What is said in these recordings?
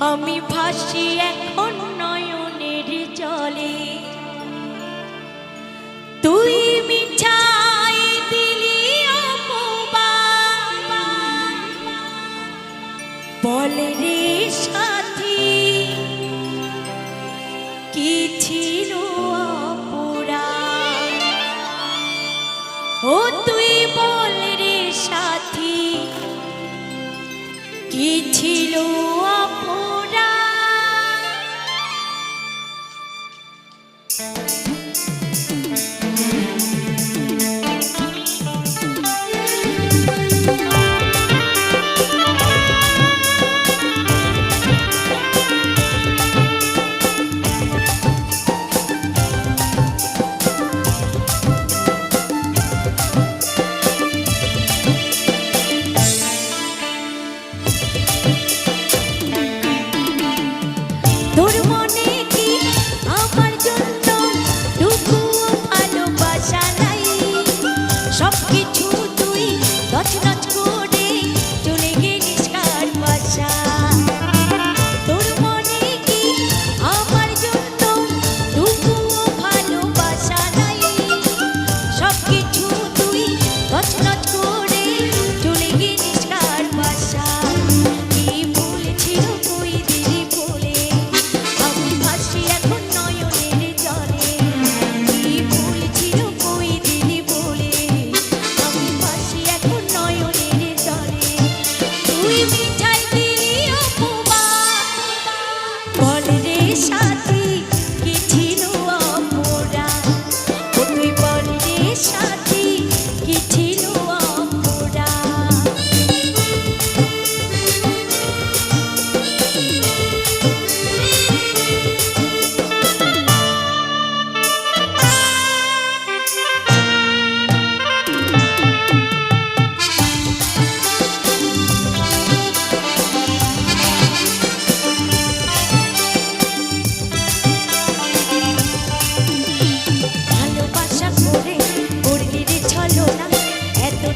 আমি ভাসি এখন নয়নের চলে তুই মিঠাই দিলি বলে রে সাথী, কি ছিল পুরা ও তুই বল রে সাথী কি ছিল Apara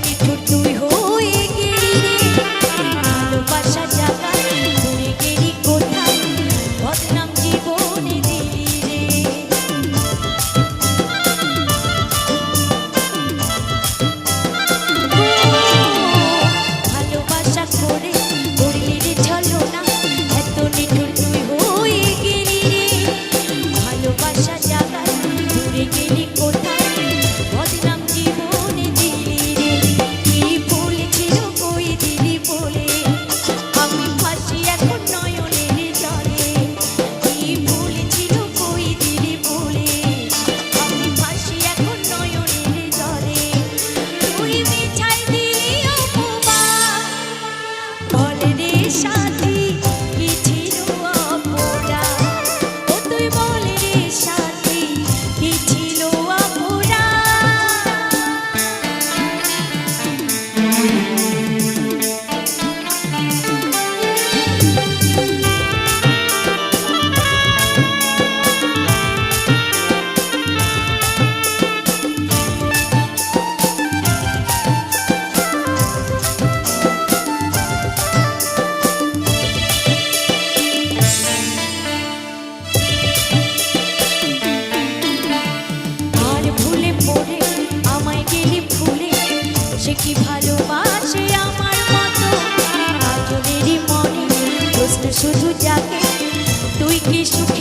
you're ikut duit shine. সুখী সুখী